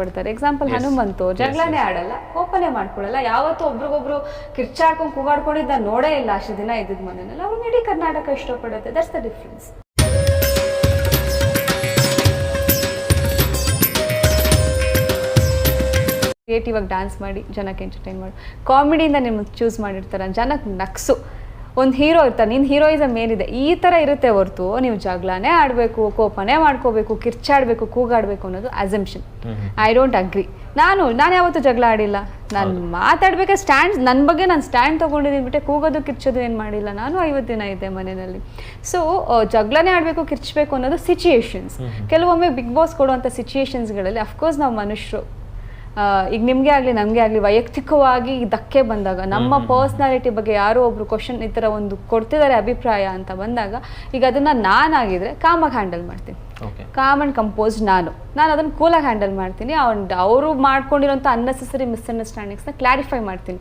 ಇಷ್ಟಪಡ್ತಾರೆ ಎಕ್ಸಾಂಪಲ್ ಹನುಮಂತು ಜಗಳನೇ ಆಡಲ್ಲ ಕೋಪನೆ ಮಾಡ್ಕೊಳ್ಳಲ್ಲ. ಯಾವತ್ತೂ ಒಬ್ರಿಗೊಬ್ರು ಕಿರ್ಚಾಡ್ಕೊಂಡು ಕೂಗಾಡ್ಕೊಂಡಿದ್ದ ನೋಡೇ ಇಲ್ಲ ಅಷ್ಟು ದಿನ ಇದ್ದಿದ್ದ ಮನೆಯಲ್ಲಿ ಅವ್ರು ಇಡೀ ಕರ್ನಾಟಕ ಇಷ್ಟಪಡುತ್ತೆ. ದಟ್ಸ್ ದ ಡಿಫ್ರೆನ್ಸ್ ಕ್ರಿಯೇಟಿವ್ ಆಗಿ ಡ್ಯಾನ್ಸ್ ಮಾಡಿ ಜನಕ್ಕೆ ಎಂಟರ್ಟೈನ್ ಮಾಡಿ. ಕಾಮಿಡಿಯಿಂದ ನಿಮಗೆ ಚೂಸ್ ಮಾಡಿರ್ತಾರೆ. ಜನಕ್ಕೆ ನಕ್ಸು. ಒಂದು ಹೀರೋ ಇರ್ತಾರೆ ನಿನ್ನ ಹೀರೋಯಿಸಮ್ ಏನಿದೆ? ಈ ಥರ ಇರುತ್ತೆ ಹೊರತು. ನೀವು ಜಗಳನೇ ಆಡಬೇಕು ಕೋಪನೇ ಮಾಡ್ಕೋಬೇಕು ಕಿರ್ಚಾಡಬೇಕು ಕೂಗಾಡಬೇಕು ಅನ್ನೋದು ಅಸಂಪ್ಷನ್ ಐ ಡೋಂಟ್ ಅಗ್ರಿ ನಾನು ನಾನು ಯಾವತ್ತೂ ಜಗಳ ಆಡಿಲ್ಲ. ನಾನು ಮಾತಾಡ್ಬೇಕಾದ್ರೆ ಸ್ಟ್ಯಾಂಡ್ ನನ್ನ ಬಗ್ಗೆ ನಾನು ಸ್ಟ್ಯಾಂಡ್ ತೊಗೊಂಡಿದ್ದೀನಿ ಬಿಟ್ಟೆ ಕೂಗೋದು ಕಿರ್ಚೋದು ಏನು ಮಾಡಿಲ್ಲ. ನಾನು ಐವತ್ತು ದಿನ ಇದ್ದೆ ಮನೆಯಲ್ಲಿ. ಸೊ ಜಗಳನೇ ಆಡಬೇಕು ಕಿರ್ಚಬೇಕು ಅನ್ನೋದು ಸಿಚುಯೇಷನ್ಸ್ ಕೆಲವೊಮ್ಮೆ ಬಿಗ್ ಬಾಸ್ ಕೊಡುವಂಥ ಸಿಚುಯೇಷನ್ಸ್ಗಳಲ್ಲಿ ಅಫ್ಕೋರ್ಸ್ ನಾವು ಮನುಷ್ಯರು. ಈಗ ನಿಮಗೆ ಆಗಲಿ ನಮಗೆ ಆಗಲಿ ವೈಯಕ್ತಿಕವಾಗಿ ಧಕ್ಕೆ ಬಂದಾಗ ನಮ್ಮ ಪರ್ಸ್ನಾಲಿಟಿ ಬಗ್ಗೆ ಯಾರೋ ಒಬ್ರು ಕ್ವಶನ್ ಈ ಥರ ಒಂದು ಕೊಡ್ತಿದ್ದಾರೆ ಅಭಿಪ್ರಾಯ ಅಂತ ಬಂದಾಗ ಈಗ ಅದನ್ನು ನಾನಾಗಿದ್ರೆ ಕಾಮಾಗಿ ಹ್ಯಾಂಡಲ್ ಮಾಡ್ತೀನಿ. ಓಕೆ ಕಾಮ್ ಆ್ಯಂಡ್ ಕಂಪೋಸ್ ನಾನು. ನಾನು ಅದನ್ನು ಕೂಲಾಗಿ ಹ್ಯಾಂಡಲ್ ಮಾಡ್ತೀನಿ. ಅವ್ನು ಅವರು ಮಾಡ್ಕೊಂಡಿರೋಂಥ ಅನ್ನೆಸೆಸರಿ ಮಿಸ್ಅಂಡರ್ಸ್ಟ್ಯಾಂಡಿಂಗ್ಸ್ನ ಕ್ಲಾರಿಫೈ ಮಾಡ್ತೀನಿ.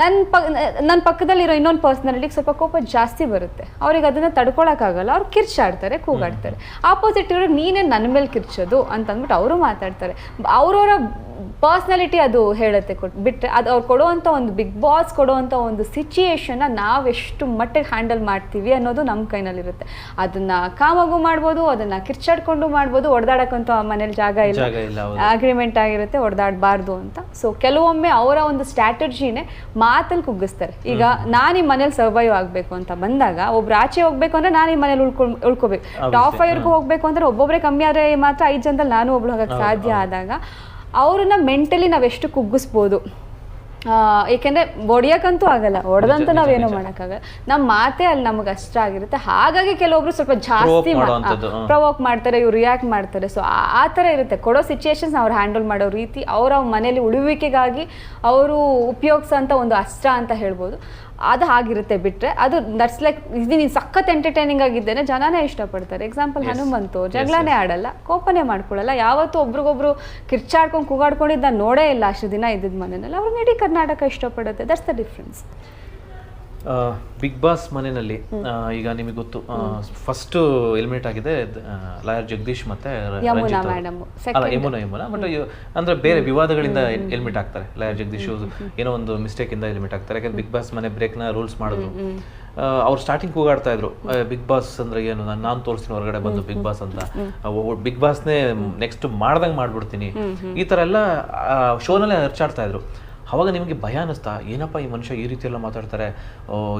ನನ್ನ ಪಕ್ ನನ್ನ ಪಕ್ಕದಲ್ಲಿರೋ ಇನ್ನೊಂದು ಪರ್ಸ್ನಾಲಿಟಿಗೆ ಸ್ವಲ್ಪ ಕೋಪ ಜಾಸ್ತಿ ಬರುತ್ತೆ. ಅವ್ರಿಗೆ ಅದನ್ನು ತಡ್ಕೊಳಕ್ಕಾಗಲ್ಲ. ಅವ್ರು ಕಿರ್ಚಾಡ್ತಾರೆ ಕೂಗಾಡ್ತಾರೆ. ಆಪೋಸಿಟ್ ಇರೋ ನೀನೇ ನನ್ನ ಮೇಲೆ ಕಿರ್ಚೋದು ಅಂತಂದ್ಬಿಟ್ಟು ಅವರು ಮಾತಾಡ್ತಾರೆ. ಅವರವರ ಪರ್ಸ್ನಾಲಿಟಿ ಅದು ಹೇಳುತ್ತೆ ಕೊಟ್ಟು ಬಿಟ್ಟರೆ ಅದು ಅವ್ರು ಕೊಡುವಂಥ ಒಂದು ಬಿಗ್ ಬಾಸ್ ಕೊಡುವಂಥ ಒಂದು ಸಿಚುಯೇಷನ್ನ ನಾವು ಎಷ್ಟು ಮಟ್ಟಿಗೆ ಹ್ಯಾಂಡಲ್ ಮಾಡ್ತೀವಿ ಅನ್ನೋದು ನಮ್ಮ ಕೈನಲ್ಲಿರುತ್ತೆ. ಅದನ್ನು ಕಾಮಾಗೂ ಮಾಡ್ಬೋದು ಅದನ್ನು ಕಿರ್ಚಾಡ್ಕೊಂಡು ಮಾಡ್ಬೋದು ಹೊಡೆದಾಡಕ್ಕಂತೂ ಆ ಮನೇಲಿ ಜಾಗ ಇಲ್ಲ. ಅಗ್ರಿಮೆಂಟ್ ಆಗಿರುತ್ತೆ ಹೊಡೆದಾಡಬಾರ್ದು ಅಂತ. ಸೊ ಕೆಲವೊಮ್ಮೆ ಅವರ ಒಂದು ಸ್ಟ್ರಾಟಜಿನೇ ಮಾತಲ್ಲಿ ಕುಗ್ಗಿಸ್ತಾರೆ. ಈಗ ನಾನು ಈ ಮನೇಲಿ ಸರ್ವೈವ್ ಆಗಬೇಕು ಅಂತ ಬಂದಾಗ ಒಬ್ರು ಆಚೆ ಹೋಗ್ಬೇಕು ಅಂದ್ರೆ ನಾನು ಈ ಮನೇಲಿ ಉಳ್ಕೊ ಉಳ್ಕೋಬೇಕು. ಟಾಪ್ ಫೈವ್ಗೂ ಹೋಗ್ಬೇಕು ಅಂದ್ರೆ ಒಬ್ಬೊಬ್ಬರೇ ಕಮ್ಮಿ ಆದರೆ ಮಾತ್ರ ಐದು ಜನದಲ್ಲಿ ನಾನು ಒಬ್ಳು ಹೋಗೋಕ್ಕೆ ಸಾಧ್ಯ ಆದಾಗ ಅವ್ರನ್ನ ಮೆಂಟಲಿ ನಾವು ಎಷ್ಟು ಕುಗ್ಗಿಸ್ಬೋದು? ಆ, ಏಕೆಂದ್ರೆ ಹೊಡಿಯೋಕ್ಕಂತೂ ಆಗಲ್ಲ. ಹೊಡೆದಂತೂ ನಾವೇನು. ಮಾಡೋಕ್ಕಾಗಲ್ಲ. ನಮ್ಮ ಮಾತೇ ಅಲ್ಲಿ ನಮಗೆ ಅಷ್ಟ ಆಗಿರುತ್ತೆ. ಹಾಗಾಗಿ ಕೆಲವೊಬ್ರು ಸ್ವಲ್ಪ ಜಾಸ್ತಿ ಪ್ರವೋಕ್ ಮಾಡ್ತಾರೆ ಇವ್ರು ರಿಯಾಕ್ಟ್ ಮಾಡ್ತಾರೆ. ಸೊ ಆ ಥರ ಇರುತ್ತೆ. ಕೊಡೋ ಸಿಚುಯೇಷನ್ಸ್ ಅವ್ರು ಹ್ಯಾಂಡಲ್ ಮಾಡೋ ರೀತಿ ಅವರ ಮನೇಲಿ ಉಳುವಿಕೆಗಾಗಿ ಅವರು ಉಪಯೋಗಿಸೋ ಒಂದು ಅಸ್ತ್ರ ಅಂತ ಹೇಳ್ಬೋದು. ಅದು ಆಗಿರುತ್ತೆ ಬಿಟ್ಟರೆ ಅದು ದಟ್ಸ್ ಲೈಕ್ ಇದು ನೀನು ಸಖತ್ ಎಂಟರ್ಟೈನಿಂಗ್ ಆಗಿದ್ದೇನೆ ಜನನೇ ಇಷ್ಟಪಡ್ತಾರೆ. ಎಕ್ಸಾಂಪಲ್ ಹನುಮಂತು ಜಗಳನೇ ಆಡಲ್ಲ ಕೋಪನೇ ಮಾಡ್ಕೊಳ್ಳಲ್ಲ. ಯಾವತ್ತೂ ಒಬ್ರಿಗೊಬ್ರು ಕಿರ್ಚಾಡ್ಕೊಂಡು ಕೂಗಾಡ್ಕೊಂಡಿದ್ದ ನೋಡೇ ಇಲ್ಲ ಅಷ್ಟು ದಿನ ಇದ್ದಿದ್ದು ಮನೆಯಲ್ಲಿ. ಅವ್ರನ್ನ ಇಡೀ Karnataka ಇಷ್ಟಪಡುತ್ತೆ. That's the difference Bigg Boss ಮನೆಯಲ್ಲಿ ಈಗ ನಿಮಗೆ ಗೊತ್ತು ಫಸ್ಟ್ ಎಲಿಮಿನೇಟ್ ಆಗಿದೆ ಲಾಯರ್ ಜಗದೀಶ್ ಮತ್ತೆ. ಅಲ್ಲ ಯಮುನಾ ಯಮುನಾ ಬಟ್ ಅಂದ್ರೆ ಬೇರೆ ವಿವಾದಗಳಿಂದ ಎಲಿಮಿನೇಟ್ ಆಗ್ತಾರೆ. ಲಾಯರ್ ಜಗದೀಶ್ ಏನೋ ಒಂದು ಮಿಸ್ಟೇಕ್ ಇಂದ ಎಲಿಮಿನೇಟ್ ಆಗ್ತಾರೆ. ಯಾಕಂದ್ರೆ ಬಿಗ್ ಬಾಸ್ ಮನೆ ಬ್ರೇಕ್ನ ರೂಲ್ಸ್ ಮಾಡಿದ್ರು. ಅವ್ರು ಸ್ಟಾರ್ಟಿಂಗ್ ಕೂಗಾಡ್ತಾ ಇದ್ರು. ಬಿಗ್ ಬಾಸ್ ಅಂದ್ರೆ ಏನು ನಾನು ನಾನು ತೋರಿಸ್ತೀನಿ ಹೊರಗಡೆ ಬಂದು ಬಿಗ್ ಬಾಸ್ ಅಂತ. ಬಿಗ್ ಬಾಸ್ನೇ ನೆಕ್ಸ್ಟ್ ಮಾಡ್ದಂಗೆ ಮಾಡ್ಬಿಡ್ತೀನಿ. ಈ ತರ ಎಲ್ಲ ಶೋನಲ್ಲೇ ಹರ್ಚಾಡ್ತಾ ಇದ್ರು. ಅವಾಗ ನಿಮಗೆ ಭಯ ಅನ್ನಿಸ್ತಾ ಏನಪ್ಪ ಈ ಮನುಷ್ಯ ಈ ರೀತಿ ಎಲ್ಲ ಮಾತಾಡ್ತಾರೆ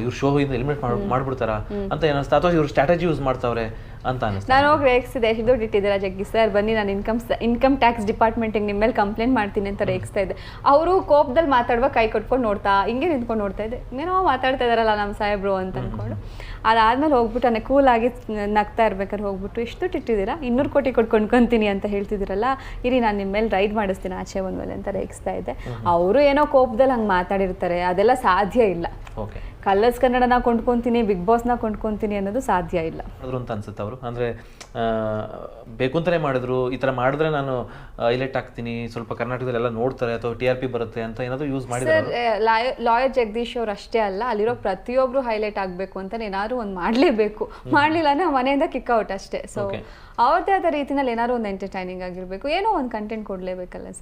ಇವ್ರು ಶೋ ಇಂದ ಎಲಿಮಿನೇಟ್ ಮಾಡ್ಬಿಡ್ತಾರಾ ಅಂತ ಏನಿಸ್ತಾ ಅಥವಾ ಇವ್ರು ಸ್ಟ್ರಾಟಜಿ ಯೂಸ್ ಮಾಡ್ತಾವ್ರೆ? ಅಂತ ಅನಿಸ್ತದೆ ನಾನು ಹೋಗಿ ರೇಗಿಸಿದೆ ಎಷ್ಟು ದುಡ್ಡು ಇಟ್ಟಿದ್ದೀರಾ ಜಗ್ಗಿ? ಸರ್ ಬನ್ನಿ ನಾನು ಇನ್ಕಮ್ ಇನ್ಕಮ್ ಟ್ಯಾಕ್ಸ್ ಡಿಪಾರ್ಟ್ಮೆಂಟಿಗೆ ನಿಮ್ಮ ಮೇಲೆ ಕಂಪ್ಲೇಂಟ್ ಮಾಡ್ತೀನಿ ಅಂತ ರೇಗಿಸ್ತಾ ಇದ್ದೆ. ಅವರು ಕೋಪದಲ್ಲಿ ಮಾತಾಡುವ ಕೈ ಕೊಟ್ಕೊಂಡು ನೋಡ್ತಾ ಹಿಂಗೆ ನಿಂತ್ಕೊಂಡು ನೋಡ್ತಾ ಇದ್ದೆ. ಏನೋ ಮಾತಾಡ್ತಾ ಇದಾರಲ್ಲ ನಮ್ಮ ಸಾಹೇಬ್ರು ಅಂತ ಅಂದ್ಕೊಂಡು ಅದಾದ್ಮೇಲೆ ಹೋಗ್ಬಿಟ್ಟು ನಾನು ಕೂಲಾಗಿ ನಗ್ತಾ ಇರ್ಬೇಕಾದ್ರೆ ಹೋಗ್ಬಿಟ್ಟು ಇಷ್ಟು ಇಟ್ಟಿದ್ದೀರಾ? ಇನ್ನೂರು ಕೋಟಿ ಕೊಟ್ಟು ಕೊಂಡ್ಕೊಂತೀನಿ ಅಂತ ಹೇಳ್ತಿದ್ದೀರಲ್ಲ ಇರಿ ನಾನು ನಿಮ್ಮ ಮೇಲೆ ರೈಡ್ ಮಾಡಿಸ್ತೀನಿ ಆಚೆ ಬಂದ್ಮೇಲೆ ಅಂತ ರೇಗಿಸ್ತಾ ಇದ್ದೆ. ಅವರು ಏನೋ ಕೋಪದಲ್ಲಿ ಹಂಗೆ ಮಾತಾಡಿರ್ತಾರೆ ಅದೆಲ್ಲ ಸಾಧ್ಯ ಇಲ್ಲ. ಓಕೆ. ಕಲರ್ಸ್ ಕನ್ನಡನ ಕೊಂಡ್ಕೊಂತೀನಿ ಬಿಗ್ ಬಾಸ್ನ ಕೊಂಡ್ಕೊಂತೀನಿ ಅನ್ನೋದು ಸಾಧ್ಯ ಇಲ್ಲ. ಅದ್ರ ಅಂತ ಅನ್ಸುತ್ತೆ ಅವರು. ಅಂದ್ರೆ ಬೇಕು ಅಂತಾನೆ ಮಾಡಿದ್ರು ಈ ತರ ಮಾಡಿದ್ರೆ ನಾನು ಹೈಲೈಟ್ ಆಗ್ತೀನಿ ಸ್ವಲ್ಪ ಕರ್ನಾಟಕದಲ್ಲಿ ಎಲ್ಲ ನೋಡ್ತಾರೆ ಅಥವಾ ಟಿ ಆರ್ ಪಿ ಬರುತ್ತೆ ಅಂತ ಏನಾದ್ರು ಯೂಸ್ ಮಾಡಿದ್ರೆ? ಸರ್ ಲಾಯರ್ ಜಗದೀಶ್ ಅವ್ರು ಅಷ್ಟೇ ಅಲ್ಲ ಅಲ್ಲಿರೋ ಪ್ರತಿಯೊಬ್ರು ಹೈಲೈಟ್ ಆಗಬೇಕು ಅಂತ ಏನಾದ್ರು ಒಂದು ಮಾಡಲೇಬೇಕು. ಮಾಡಲಿಲ್ಲ ಅಂದ್ರೆ ಮನೆಯಿಂದ ಕಿಕ್ ಔಟ್ ಅಷ್ಟೇ. ಸೊ ಅವ್ರದೇ ಅವ್ರದ್ದೇ ಆದ ರೀತಿನಲ್ಲಿ ಏನಾದ್ರು ಒಂದು ಎಂಟರ್ಟೈನಿಂಗ್ ಆಗಿರಬೇಕು. ಏನೋ ಒಂದು ಕಂಟೆಂಟ್ ಕೊಡ್ಲೇಬೇಕಲ್ಲ ಸರ್.